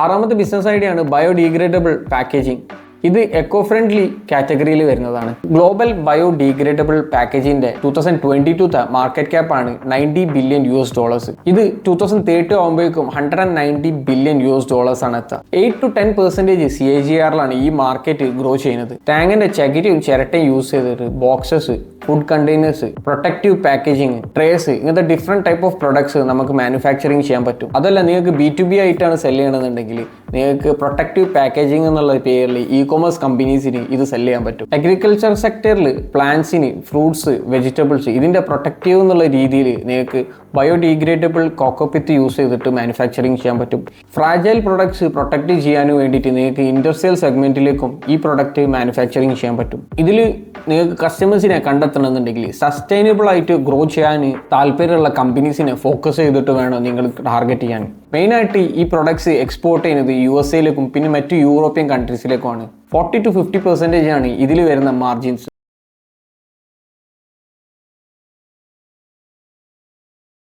ആറാമത്തെ business idea ആണ് biodegradable packaging ഇത് എക്കോ ഫ്രണ്ട്ലി കാറ്റഗറിയിൽ വരുന്നതാണ്. ഗ്ലോബൽ ബയോഡീഗ്രേഡബിൾ പാക്കേജിന്റെ two thousand twenty two market cap ആണ് ninety billion U S dollars ഇത് ടൂ തൗസൻഡ് തേർട്ടി ആകുമ്പോഴേക്കും hundred and ninety billion U S dollars ആണ് എത്തുക eight to ten percentage C A G ആറിലാണ് ഈ മാർക്കറ്റ് ഗ്രോ ചെയ്യുന്നത്. ടാങ്കിന്റെ ചകിരിയും ചിരട്ടയും യൂസ് ചെയ്തിട്ട് boxes food containers protective packaging trays ഇങ്ങനത്തെ ഡിഫറെന്റ് ടൈപ്പ് ഓഫ് പ്രൊഡക്ട്സ് നമുക്ക് മാനുഫാക്ചറിങ് ചെയ്യാൻ പറ്റും. അതല്ല നിങ്ങൾക്ക് ബി ടു ബി ആയിട്ടാണ് സെൽ ചെയ്യണമെന്നുണ്ടെങ്കിൽ നിങ്ങൾക്ക് പ്രൊട്ടക്റ്റീവ് പാക്കേജിംഗ് എന്നുള്ള പേരിൽ ഇ കൊമേഴ്സ് കമ്പനീസിന് ഇത് സെൽ ചെയ്യാൻ പറ്റും. അഗ്രികൾച്ചർ സെക്ടറിൽ പ്ലാന്റ്സിന് ഫ്രൂട്ട്സ് വെജിറ്റബിൾസ് ഇതിന്റെ പ്രൊട്ടക്റ്റീവ് എന്നുള്ള രീതിയിൽ നിങ്ങൾക്ക് ബയോഡീഗ്രേഡബിൾ കോക്കോപിത്ത് യൂസ് ചെയ്തിട്ട് മാനുഫാക്ചറിങ് ചെയ്യാൻ പറ്റും. ഫ്രാജൈൽ പ്രൊഡക്ട്സ് പ്രൊട്ടക്റ്റ് ചെയ്യാനും വേണ്ടിയിട്ട് നിങ്ങൾക്ക് ഇൻഡസ്ട്രിയൽ സെഗ്മെന്റിലേക്കും ഈ പ്രൊഡക്റ്റ് മാനുഫാക്ചറിങ് ചെയ്യാൻ പറ്റും. ഇതിൽ നിങ്ങൾക്ക് കസ്റ്റമേഴ്സിനെ കണ്ടെത്തണമെന്നുണ്ടെങ്കിൽ സസ്റ്റൈനബിൾ ആയിട്ട് ഗ്രോ ചെയ്യാൻ താല്പര്യമുള്ള കമ്പനീസിനെ ഫോക്കസ് ചെയ്തിട്ട് വേണം നിങ്ങൾ ടാർഗറ്റ് ചെയ്യാൻ. മെയിനായിട്ട് ഈ പ്രൊഡക്ട്സ് എക്സ്പോർട്ട് ചെയ്യുന്നത് യു എസ് എയിലേക്കും പിന്നെ മറ്റു യൂറോപ്യൻ കൺട്രീസിലേക്കുമാണ് ഫോർട്ടി ടു ഫിഫ്റ്റി പെർസെന്റേജ് ആണ് ഇതിൽ വരുന്ന മാർജിൻസ്